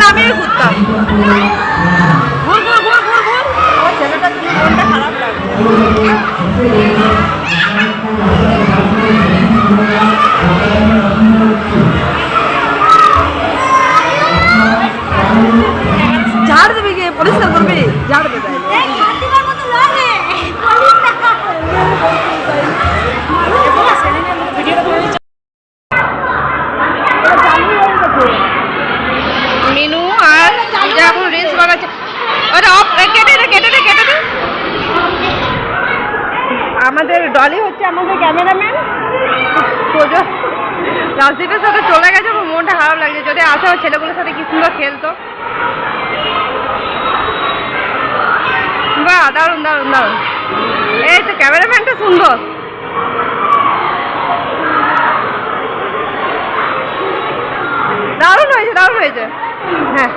ছোটবেলা আমিও ঘুরতাম ঘুর ঘুর ঘুর ঘুর ঘুর আমার ছেলেটা তুমি মনটা খারাপ লাগবে ঝাড় দেবে গিয়ে পরিষ্কার করবে ঝাড় দেবে আমাদের ডলি হচ্ছে আমাদের ক্যামেরাম্যান। রাজদীপের সাথে চলে গেছে, আমার মনটা খারাপ লাগছে। যদি আসে ছেলেগুলোর সাথে কি সুন্দর খেলতো। বাহ, দারুণ দারুণ দারুণ। এই তো ক্যামেরাম্যানটা সুন্দর। দারুণ হয়েছে দারুণ হয়েছে। হ্যাঁ।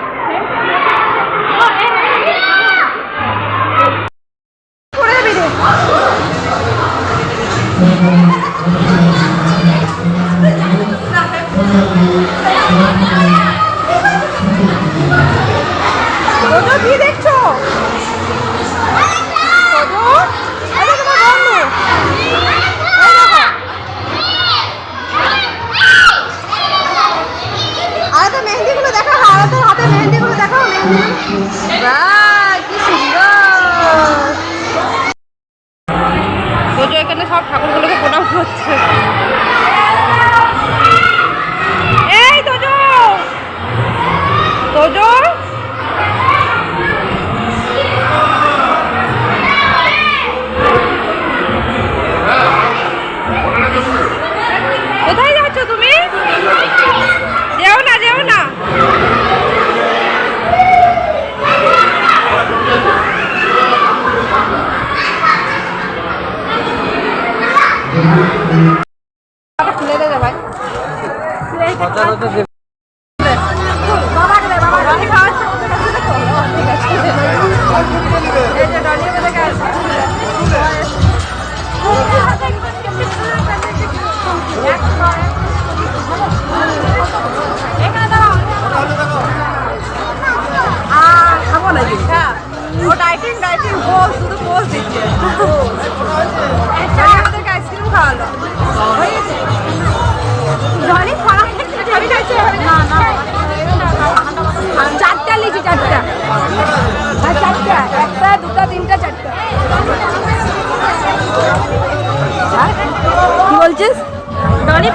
সুন্দর। তোজো এখানে সব ঠাকুরগুলোকে প্রণাম করছে। শুধু পোজ দিচ্ছে আমাদেরকে আইসক্রিম খাওয়ালো জলে বলছিস ডলি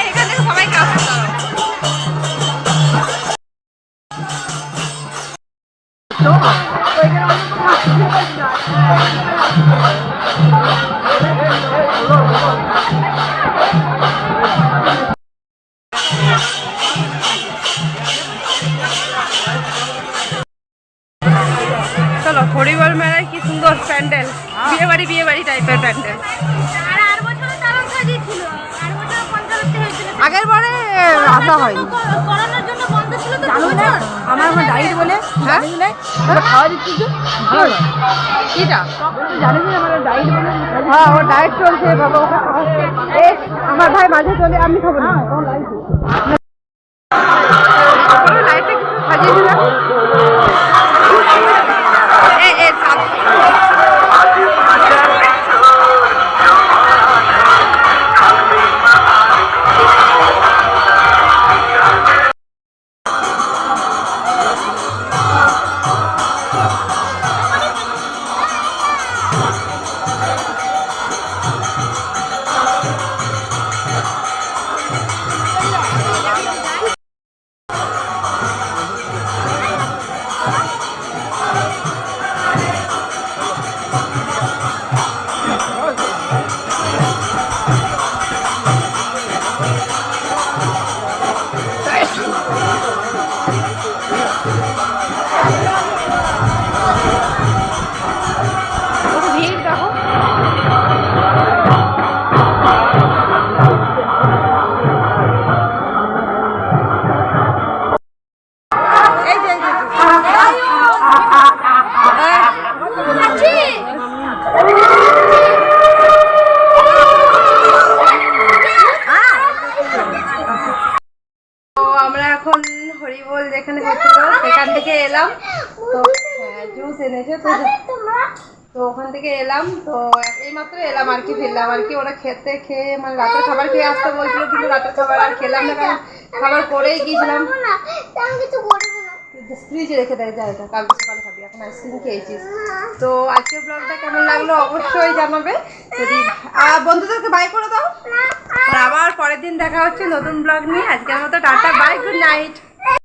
এখান থেকে হরিবল মেলায় কি সুন্দর প্যান্ডেল? বিয়ে বাড়ি বিয়ে বাড়ি টাইপের প্যান্ডেল আগের বারে আসা হয়নি। করোনার জন্য বন্ধ ছিল তো জানো না আমার আমার ডায়েট বলে হ্যাঁ? জানিস না খাওয়া দিচ্ছিস ভালো কিটা? জানিস না আমার ডায়েট বলে হ্যাঁ আমার ডায়েট চলছে বাবা। আমার ভাই মাঝে চলে আমি খাব না। আমরা এখন হরিবোল যেখানে হচ্ছিল সেখান থেকে এলাম। তো জুস এনেছে তো তো ওখান থেকে এলাম তো এইমাত্র এলাম আর কি ফিরলাম আর কি। ওরা খেতে খেয়ে মানে রাতের খাবার খেয়ে আসতে বলছিল কিন্তু রাতের খাবার আর খেলাম না কারণ খাবার করেই গিয়েছিলাম। ফ্রিজে রেখে দেয় যায় কালকে সকালে এখন আইসক্রিম খেয়েছিস। তো আজকের ব্লগটা কেমন লাগল অবশ্যই জানাবে। যদি বন্ধুদেরকে বাই করে দাও। আর আবার পরের দিন দেখা হচ্ছে নতুন ব্লগ নিয়ে। আজকের মতো টাটা বাই গুড নাইট